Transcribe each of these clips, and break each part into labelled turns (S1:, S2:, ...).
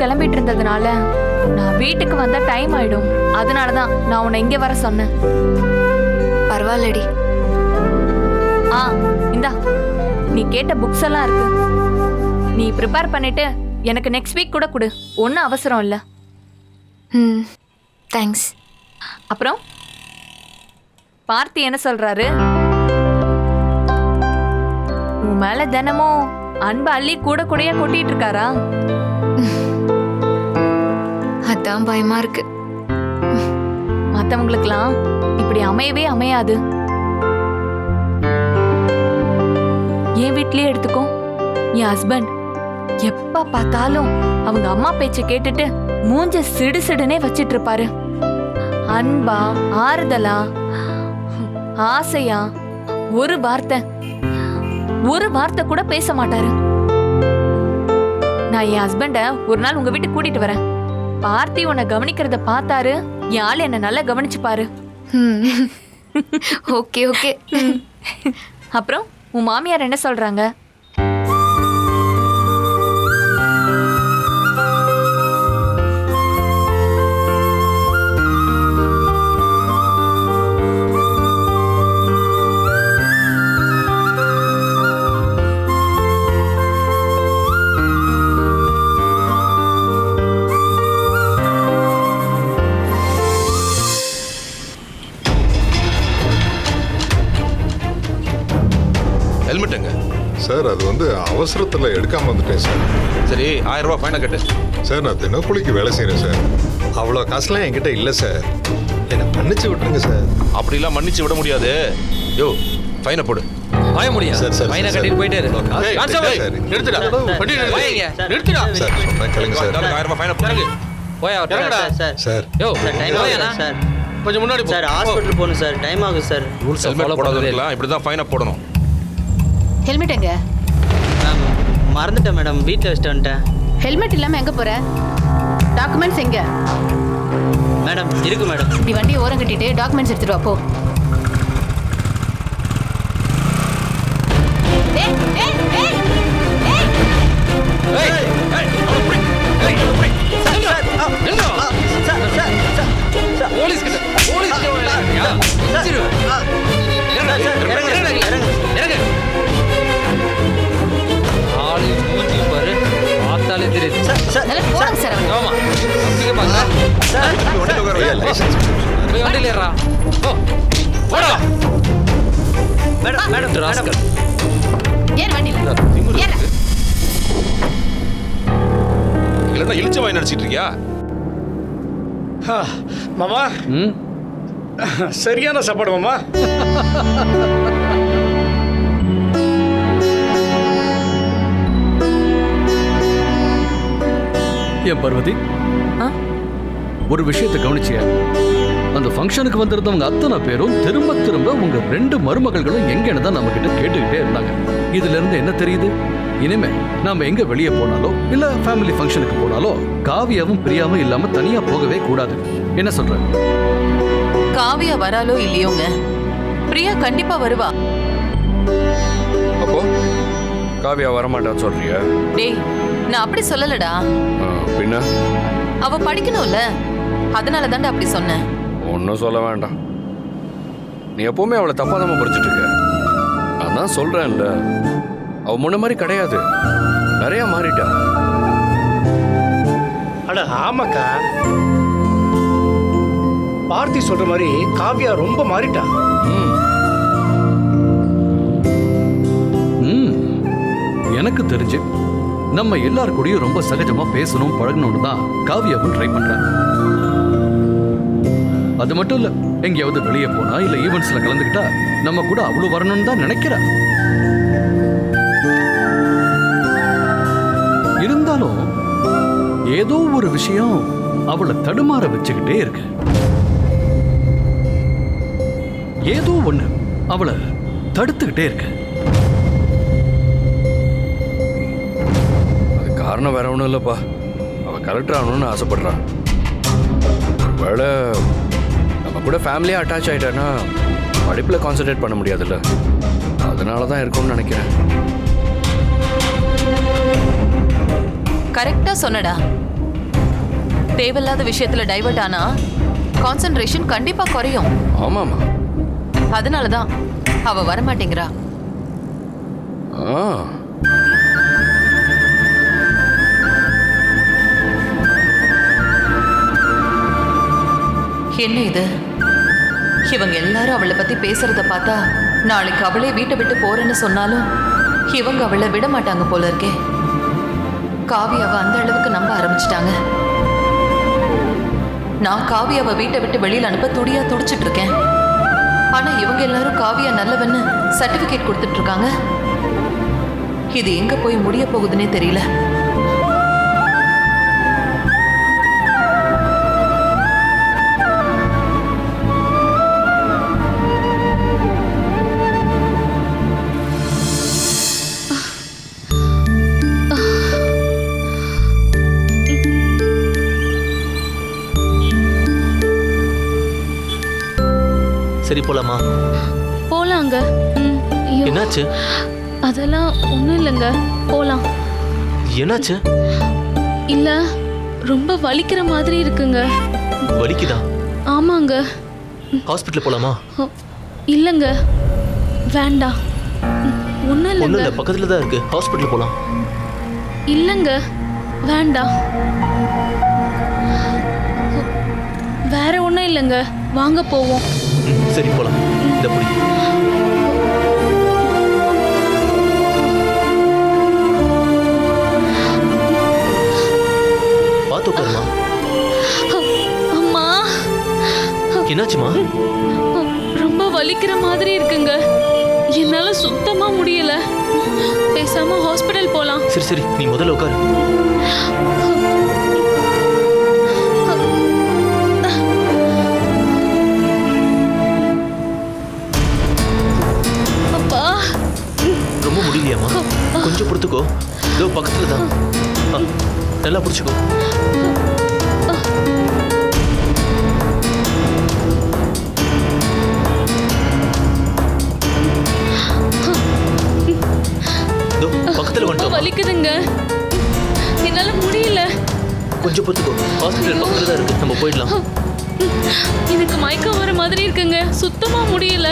S1: கிளம்பிட்டு இருந்ததுனால நான் வீட்டுக்கு வந்தா டைம் ஆயிடும். அதனால தான் நான் உன்னை இங்க வர சொன்னேன்.
S2: பரவாயில்லடி.
S1: ஆ இந்தா நீ கேட்ட புக்ஸ் எல்லாம் இருக்கு. நீ ப்ரிப்பேர் பண்ணிட்டு எனக்கு நெக்ஸ்ட் வீக் கூட கொடு. ஒன்றும் அவசரம் இல்லை.
S2: ம் தேங்க்ஸ்
S1: அப்புறம்? பார்த்தி என்ன சொல்றாரு? உன் மேல தினமும் அன்பு அள்ளி கூட கூடயா கொட்டிட்டு இருக்காரா?
S2: அதான் பயமா இருக்கு.
S1: மத்தவங்களுக்கெல்லாம் இப்படி அமையவே அமையாது. என் வீட்லயே எடுத்துக்கோ. என் ஹஸ்பண்ட் எப்ப பார்த்தாலும் அவங்க அம்மா பேச்ச கேட்டுட்டு மூஞ்ச சிடு சிடுனே வச்சிட்டு இருப்பாரு. அன்பா ஆறுதலா ஆசையா ஒரு வார்த்தை ஒரு வார்த்தை கூட பேச மாட்டாரு. நான் என் ஹஸ்பண்ட ஒரு நாள் உங்க வீட்டுக்கு கூட்டிட்டு வரேன். பார்த்தி உன்னை கவனிக்கிறத பார்த்தாரு. ஆள் என்ன நல்லா கவனிச்சு பாரு.
S2: Okay okay.
S1: அப்புறம் உன் மாமியார் என்ன சொல்றாங்க?
S3: அவசரத்தில் எடுக்காம வந்துட்டேன் சார்
S4: சரி ஆயிரம் ரூபாய் ஃபைனை கட்டு
S3: சார் நான் தினக்கூலிக்கு வேலை செய்கிறேன் சார் அவ்வளோ காசுலாம் என்கிட்ட இல்லை சார் என்னை மன்னிச்சு விட்டுருங்க சார்
S4: அப்படிலாம் மன்னிச்சு விட முடியாது யோ ஃபைனை போடு
S5: வாய முடியும்
S3: சார், சார், சார்,
S5: கட்டிட்டு போயிட்டே இரு கான்ஸ்டபிள்,
S3: சார்,
S4: நிறுத்துடா வண்டி நிறுத்து. நிறுத்துடா
S3: சார் சொன்னேன் கேளுங்க சார்
S4: இந்தாங்க, ஆயிரம் ரூபாய் ஃபைனை போடுங்க
S5: போய் அவர்
S4: இறங்குடா.
S6: சார்
S3: சார்
S5: யோ
S6: சார் டைம். ஆகுது சார்
S4: கொஞ்சம் முன்னாடி போ.
S6: சார் ஹாஸ்பிட்டல் போகணும் சார் டைம் ஆகுது சார்
S5: ரூல்ஸ்
S4: ஹெல்மெட். போடாதவங்களுக்குலாம் இப்படி தான் ஃபைனை போடணும்
S7: ஹெல்மெட் எங்க
S6: மறந்துட்டேன் மேடம் வீட்டில் வச்சுட்டு வந்துட்டேன்
S7: ஹெல்மெட் இல்லாம எங்க போற டாக்குமெண்ட்ஸ் எங்க
S6: மேடம் இருக்கு மேடம்
S7: நீ வண்டியை ஓரம் கட்டிட்டு டாக்குமெண்ட்ஸ் எடுத்துட்டு வா போ ஏய், ஏய்,
S5: போய் வண்டியில ஏறா போடா
S6: மேடம் மேடம்
S5: ராஸ்கல்
S7: ஏறு வண்டியில ஏறு.
S4: இல்லைன்னா இழிச்ச வாய் நடிச்சிட்டு இருக்கியா
S8: ஆ, மாமா
S5: ம்
S8: சரியான சாப்பாடு மாமா
S9: ஏன் பார்வதி
S1: ஆ?
S9: ஒரு விஷயத்தை கவனிச்சியா அந்த ஃபங்க்ஷனுக்கு வந்திருந்தவங்க அத்தனை பேரும் திரும்ப திரும்ப உங்க ரெண்டு மருமகள்களும் எங்கன்னு தான் நம்ம கிட்ட கேட்டுக்கிட்டே இருந்தாங்க. இதுல இருந்து என்ன தெரியுது? இனிமே நாம எங்க வெளியே போனாலோ இல்ல ஃபேமிலி ஃபங்க்ஷனுக்கு போனாலோ காவியாவும் பிரியாவும் இல்லாம தனியா போகவே கூடாது. என்ன சொல்ற?
S10: காவியா வராலோ இல்லையோங்க? பிரியா கண்டிப்பா வருவா.
S11: அப்போ காவியா வரமாட்டான்னு சொல்றியா?
S10: டேய் நான் அப்படி சொல்லலடா.
S11: பின்ன?
S10: அவ படிக்கணும்ல. அதனால தாண்டா அப்படி சொன்னேன்
S11: ஒன்றும் சொல்ல வேண்டாம். நீ எப்பவுமே அவளை தப்பாக தான் புரிச்சிட்டு இருக்க. நான் தான் சொல்றேன்ல. அவ முன்ன மாதிரி கிடையாது. நிறைய மாறிட்டா.
S8: அட ஆமாக்கா. பார்த்தி சொல்ற மாதிரி காவியா ரொம்ப மாறிட்டா.
S11: ம்.
S9: ம். எனக்கு தெரிஞ்சு நம்ம எல்லார் கூடயும் ரொம்ப சகஜமா பேசணும் பழகணும்னு தான் காவியாவும் ட்ரை பண்றேன் அது மட்டும் இல்ல எங்கேயாவது வெளியே போனா இல்ல ஈவெண்ட்ஸ்ல கலந்துக்கிட்டா நம்ம கூட அவ்வளவு வரணும்னு தான் நினைக்கிறா. இருந்தாலும் ஏதோ ஒரு விஷயம் அவளை தடுமாற வச்சுக்கிட்டே இருக்கு. ஏதோ ஒண்ணு அவளை தடுத்துக்கிட்டே இருக்கு.
S11: அது காரணம் வேற ஒன்றும் இல்லைப்பா. அவள் கலெக்டர் ஆகணும்னு ஆசைப்படுறான். வேலை கூட ஃபேமிலியாக அட்டாச் ஆகிட்டேன்னா படிப்பில் கான்சன்ட்ரேட் பண்ண முடியாதுல்ல. அதனால தான் இருக்கும்னு நினைக்கிறேன்.
S10: கரெக்டாக சொன்னடா. தேவையில்லாத விஷயத்தில் டைவர்ட் ஆனா கான்சென்ட்ரேஷன் கண்டிப்பாக குறையும்.
S11: ஆமாமா
S10: அதனால தான் அவ வரமாட்டேங்கிறா. என்ன இது? இவங்க எல்லாரும் அவளை பத்தி பேசுறத பார்த்தா நாளைக்கு அவளே வீட்டை விட்டு போறேன்னு சொன்னாலும் இவங்க அவளை விட மாட்டாங்க போல இருக்கே. காவியாவை அந்த அளவுக்கு நம்ப ஆரம்பிச்சிட்டாங்க. நான் காவியாவை வீட்டை விட்டு வெளியில் அனுப்ப துடியா துடிச்சிட்டு இருக்கேன் ஆனா இவங்க எல்லாரும் காவியா நல்லவன்னு சர்டிபிகேட் கொடுத்துட்டு இருக்காங்க இது எங்க போய் முடிய போகுதுன்னே தெரியல.
S5: போலாமா?
S12: போலாங்க. ம், ஐயோ,
S5: என்னாச்சு?
S12: அதெல்லாம் ஒன்றும் இல்லைங்க. போலாம்.
S5: என்னாச்சு?
S12: இல்ல ரொம்ப வலிக்கிற மாதிரி இருக்குங்க.
S5: வலிக்குதா?
S12: ஆமாங்க.
S5: ஹாஸ்பிட்டல் போலாமா?
S12: ஓ, இல்லைங்க. வேண்டாம் ஒன்றும்
S5: ஒன்றும்
S12: இல்லைங்க
S5: இல்லை பக்கத்தில் தான் இருக்கு. ஹாஸ்பிட்டல் போலாம்.
S12: இல்லைங்க. வேண்டாம் வேற ஒன்றும் இல்லைங்க. வாங்க போவோம்.
S5: சரி போலாம். இந்த புடி. பார்த்து உட்காருமா.
S12: அம்மா.
S5: என்னாச்சுமா?
S12: ரொம்ப வலிக்கிற மாதிரி இருக்குங்க. என்னால சுத்தமா முடியல. பேசாம ஹாஸ்பிடல் போலாம்.
S5: சரி சரி. நீ முதல்ல உட்காரு. நல்லா பிடிச்சிக்கோ. பக்கத்துல வந்துட்டோம்
S12: வலிக்குதுங்க. என்னால முடியல.
S5: கொஞ்சம் பொறுத்துக்கோ. ஹாஸ்பிட்டல் பக்கத்துல தான் இருக்கு. நம்ம போயிடலாம்.
S12: எனக்கு மயக்கம் வர மாதிரி இருக்குங்க. சுத்தமா முடியல.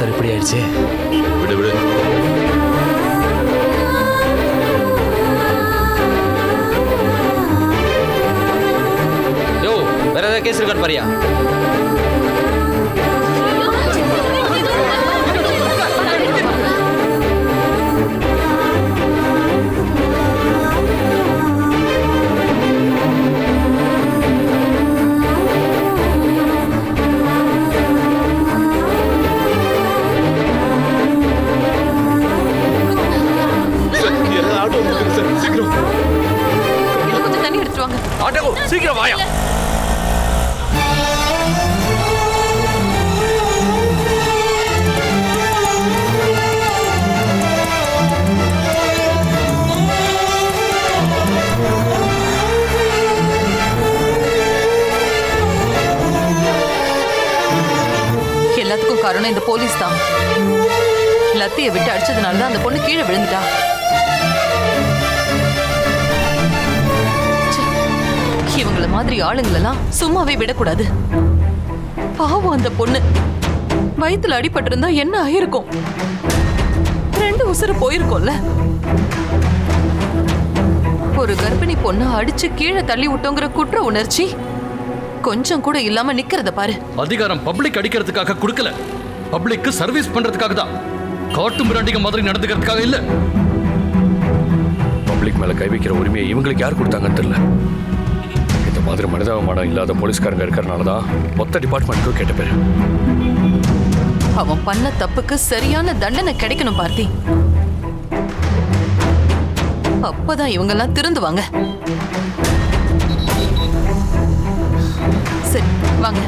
S11: சார்
S5: இப்படி ஆயிடுச்சு
S4: விடு விடு.
S5: யோ வேற ஏதாவது கேஸ் இருக்கான்னு பாரியா?
S11: சீக்கிரம் இன்னும் கொஞ்சம் தண்ணி எடுத்துட்டு வாங்க. ஆட்டோ சீக்கிரம் வாயா.
S10: எல்லாத்துக்கும் காரணம் இந்த போலீஸ் தான். லத்தியை விட்டு அடிச்சதுனால தான் அந்த பொண்ணு கீழே விழுந்துட்டா. மாதிரி ஆளுங்களெல்லாம் சும்மாவே விடக்கூடாது. பாவம் அந்த பொண்ணு. வயிற்றுல அடிபட்டிருந்தா என்ன ஆயிருக்கும்? ரெண்டு உசுறு போயிருக்கோம்ல. ஒரு கர்ப்பிணி பொண்ணை அடிச்சு கீழே தள்ளி விட்டோங்கிற குற்ற உணர்ச்சி கொஞ்சம் கூட இல்லாம நிக்கிறத பாரு.
S9: அதிகாரம் பப்ளிக் அடிக்கிறதுக்காக கொடுக்கல. பப்ளிக்கு சர்வீஸ் பண்றதுக்காக தான். காட்டு மிராண்டிக மாதிரி நடந்துக்கிறதுக்காக இல்ல.
S11: பப்ளிக் மேல கை வைக்கிற உரிமையை இவங்களுக்கு யார் கொடுத்தாங்கன்னு தெரியல. இந்த மாதிரி மனிதாபிமானம் இல்லாத போலீஸ்காரங்க இருக்கிறனால தான் மொத்த டிபார்ட்மெண்ட்டும் கேட்ட பேர்.
S10: அவன் பண்ண தப்புக்கு சரியான தண்டனை கிடைக்கணும் பார்த்தி. அப்பதான் இவங்கெல்லாம் திருந்துவாங்க. சரி வாங்க.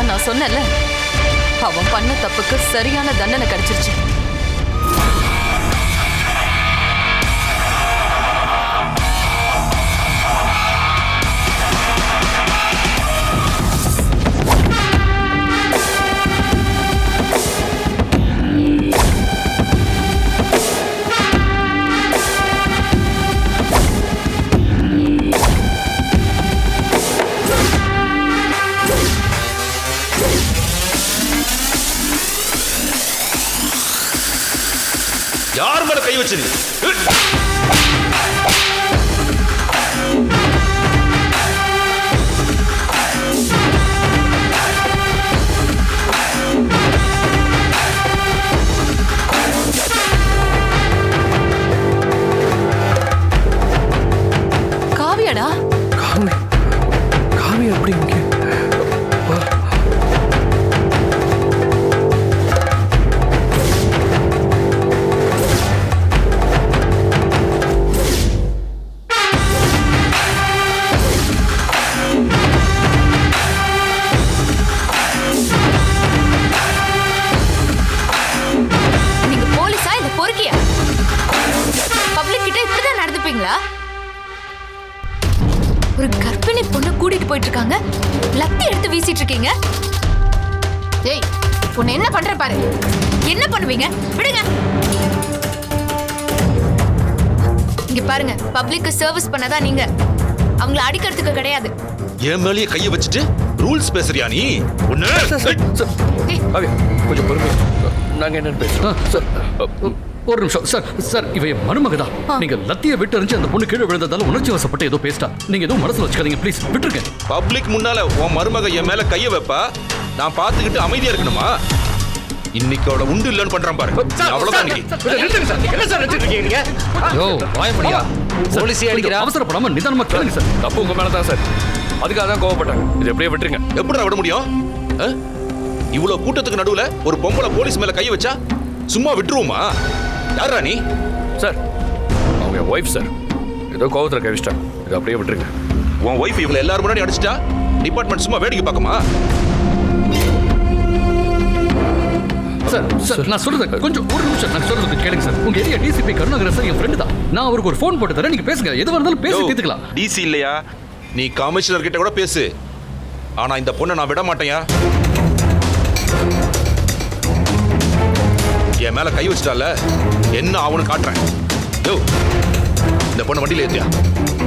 S10: பாத்தியா நான் சொன்னேன்ல? அவன் பண்ண தப்புக்கு சரியான தண்டனை கிடைச்சிருச்சு.
S13: கூட்டிட்டு போயிட்டு இருக்காங்க லத்தி எடுத்து வீசிட்டு இருக்கீங்க
S7: ஏய் உன்னை என்ன பண்ற பாரு.
S13: என்ன பண்ணுவீங்க? விடுங்க. இங்க பாருங்க பப்ளிக்கு சர்வீஸ் பண்ணதான் நீங்க. அவங்கள அடிக்கிறதுக்கு கிடையாது.
S4: என் மேலேயே கையை வச்சுட்டு ரூல்ஸ் பேசுறியா நீ?
S11: காவியா கொஞ்சம் பொறுமையா. நாங்க என்னன்னு பேசுறோம்.
S9: ஒரு நிமிஷம். சார் சார் இவ என் மருமகதா. நீங்க லத்திய விட்டு எறிஞ்சு அந்த பொண்ணு கீழே விழுந்ததால உணர்ச்சி வசப்பட்டு ஏதோ பேசிட்டா. நீங்க எதுவும் மனசுல வச்சுக்காதீங்க ப்ளீஸ் விட்டுருங்க.
S4: பப்ளிக் முன்னால உன் மருமக என் மேல கைய வைப்பா? நான் பார்த்துக்கிட்டு அமைதியா இருக்கணுமா? இன்னைக்கு அவளை உண்டு இல்லைன்னு பண்றான் பாரு. அவ்வளவுதான்
S8: என்ன சார் வச்சிருக்கீங்க நீங்க?
S9: யோ வாயப்படியா?
S5: போலீஸே அடிக்கிறா.
S9: அவசரப்படாம நிதானமா கேளுங்க சார்.
S11: தப்பு உங்க மேல தான் சார். அதுக்காக தான் கோவப்பட்டாங்க. இது எப்படியே விட்டுருங்க.
S4: எப்படிடா விட முடியும்? இவ்வளவு கூட்டத்துக்கு நடுவுல ஒரு பொம்பளை போலீஸ் மேல கைய வச்சா சும்மா விட்டுருவோமா? யாரா நீ?
S11: சார் அவங்க என் ஒய்ஃப் சார். ஏதோ கோவத்தில் கை வச்சிட்டாங்க இது அப்படியே விட்டுருங்க.
S4: உன் ஒய்ஃப் இவங்களை எல்லாரும் முன்னாடி அடிச்சிட்டா? டிபார்ட்மெண்ட் சும்மா வேடிக்கை பார்க்குமா?
S9: சார் சார் நான் சொல்றது கொஞ்சம் ஒரு நிமிஷம் நான் சொல்றது கேளுங்க சார். உங்க ஏரியா டிசிபி கருணாகரன் சார் என் ஃப்ரெண்டு தான். நான் அவருக்கு ஒரு ஃபோன் போட்டு தரேன் நீங்க பேசுங்க. எது இருந்தாலும் பேசி தீர்த்துக்கலாம்.
S4: டிசி இல்லையா? நீ கமிஷனர் கிட்ட கூட பேசு. ஆனா இந்த பொண்ணை நான் விட மாட்டேயா என் மேல கை வச்சிட்டால என்ன ஆகும்னு காட்டுறேன். யோ இந்த பொண்ணை வண்டியில ஏத்தியா?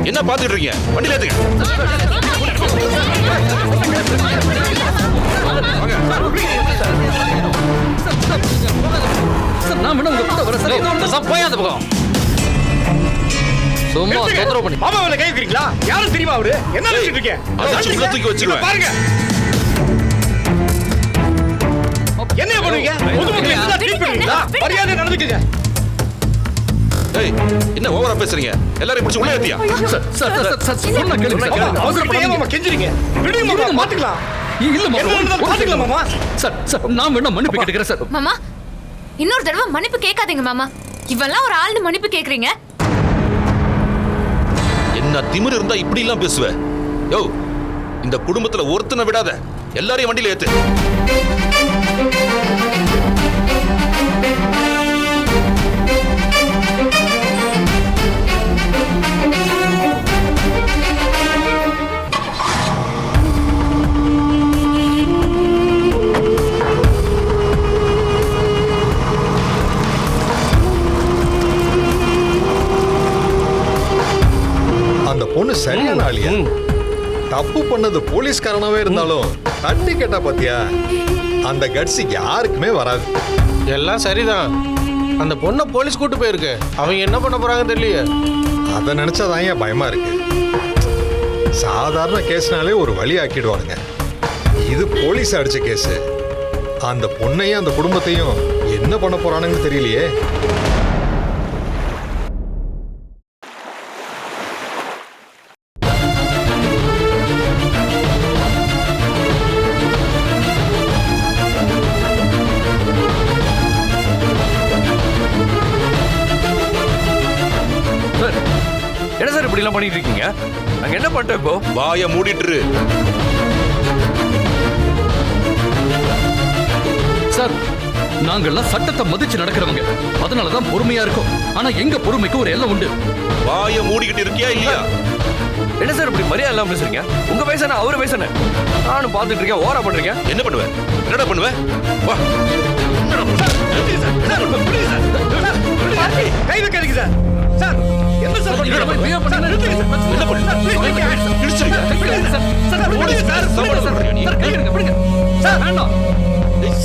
S4: என்ன பாத்துட்டு இருக்கீங்க? வண்டியில ஏத்துங்க.
S9: நான் வேணா உங்க கூட வரேன் சார்
S5: போய் அந்த பக்கம்
S8: சும்மா தொந்தரவு பண்ணி. மாமா மேல கை வைக்கிறீங்களா? யாரும் தெரியுமா அவரு? என்ன நினைச்சிட்டு இருக்கீங்க?
S4: தூக்கி.
S8: இங்க பாருங்க. பண்ணுவீங்க? பொதுமக்கள் எல்லாம் ட்ரீட் பண்ணுவீங்களா? மரியாதை நடந்துக்குங்க.
S4: ஏய் என்ன ஓவரா பேசுறீங்க? எல்லாரையும் பிடிச்சி உள்ள ஏத்தியா?
S9: சார் சார் சார், சொன்னா கேளுங்க.
S8: மாமா விடுங்க மாமா.
S9: இல்ல மாமா,
S8: மாமா.
S9: நான் வேணா மன்னிப்பு கேட்டுக்கிறேன் சார்.
S13: மாமா இன்னொரு தடவை மன்னிப்பு கேட்காதீங்க மாமா. இவெல்லாம் ஒரு ஆள்னு மன்னிப்பு கேக்குறீங்க
S4: என்ன திமிரு இருந்தா இப்படி எல்லாம் பேசுவ? யோ இந்த குடும்பத்துல ஒருத்தனை விடாத. எல்லாரையும் வண்டியில ஏத்து.
S3: பொண்ணு சரியான ஆளியா? தப்பு பண்ணது போலீஸ்காரனாவே இருந்தாலும் தட்டி கேட்டா பாத்தியா? அந்த கட்சி யாருக்குமே வராது.
S5: எல்லாம் சரிதான். அந்த பொண்ணை போலீஸ் கூட்டு போயிருக்கு. அவங்க என்ன பண்ண போறாங்க தெரியலையே.
S3: அதை நினைச்சாதான் ஏன் பயமா இருக்கு? சாதாரண கேஸ்னாலே ஒரு வழி ஆக்கிடுவானுங்க. இது போலீஸ் அடிச்ச கேஸ். அந்த பொண்ணையும் அந்த குடும்பத்தையும் என்ன பண்ண போறானுங்கன்னு தெரியலையே.
S4: வாய மூடிட்டு இரு.
S9: சார் நாங்கெல்லாம் சட்டத்தை மதிச்சு நடக்கிறவங்க அதனால தான் பொறுமையா இருக்கும் ஆனா எங்க பொறுமைக்கு ஒரு எல்லை உண்டு
S4: வாய மூடிக்கிட்டு இருக்கியா இல்லையா
S11: என்ன சார் இப்படி மரியாதை இல்லாம பேசுறீங்க உங்க வயசான அவரு வயசான நானும் பார்த்துட்டு இருக்கேன் ஓரா பண்றீங்க
S4: என்ன பண்ணுவ என்னடா பண்ணுவ வா
S8: கை வைக்காதீங்க சார் சார் என்ன சார்
S9: என்னடா போய் பிஹேவ் பண்ணீங்க?
S4: என்ன கிழிச்சிருக்க
S9: சார்,
S4: சமாளம் பண்றியா நீ?
S9: சார், கை எடுங்க, விடுங்க. சார், வேண்டாம்.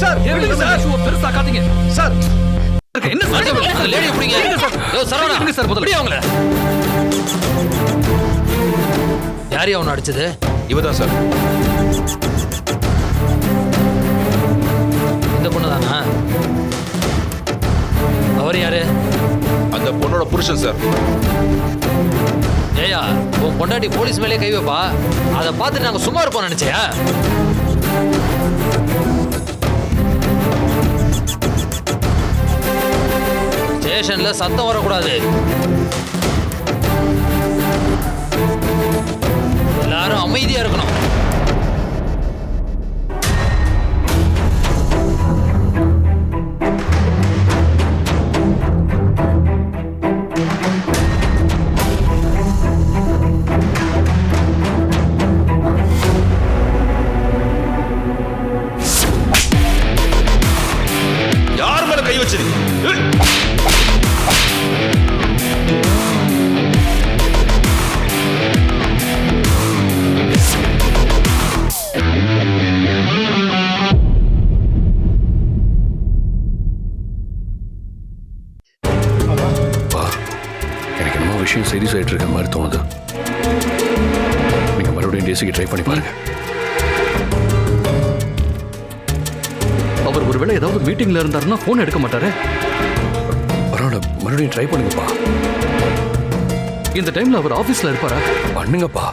S8: சார்
S9: எதுக்கு சார் issue-வ பெருசாக்காதீங்க?
S8: சார்
S9: என்ன சார் இருங்க சார். இருங்க சார் முதல்ல.
S5: யாரையா அவனை அடிச்சது
S4: இவதான் சார்
S5: இந்த பொண்ணு தானா அவர் யாரு
S4: அந்த பொண்ணோட புருஷன் சார்.
S5: ஏயா உன் பொண்டாட்டி போலீஸ் மேலே கை வைப்பா. அதை பார்த்துட்டு நாங்க சும்மா இருப்போம் நினைச்சியா? ஸ்டேஷன்ல சத்தம் வரக்கூடாது. எல்லாரும் அமைதியா இருக்கணும்.
S11: விஷயம் சீரியஸ் ஆயிட்டு இருக்க மாதிரி தோணுது. நீங்க மறுபடியும் டேசிக்கு ட்ரை பண்ணி பாருங்க.
S9: அவர் ஒருவேளை ஏதாவது மீட்டிங்ல இருந்தாருன்னா போன் எடுக்க மாட்டாரு?
S11: பரவாயில்ல மறுபடியும் ட்ரை பண்ணுங்கப்பா.
S9: இந்த டைம்ல அவர் ஆபீஸ்ல இருப்பாரா?
S11: பண்ணுங்கப்பா.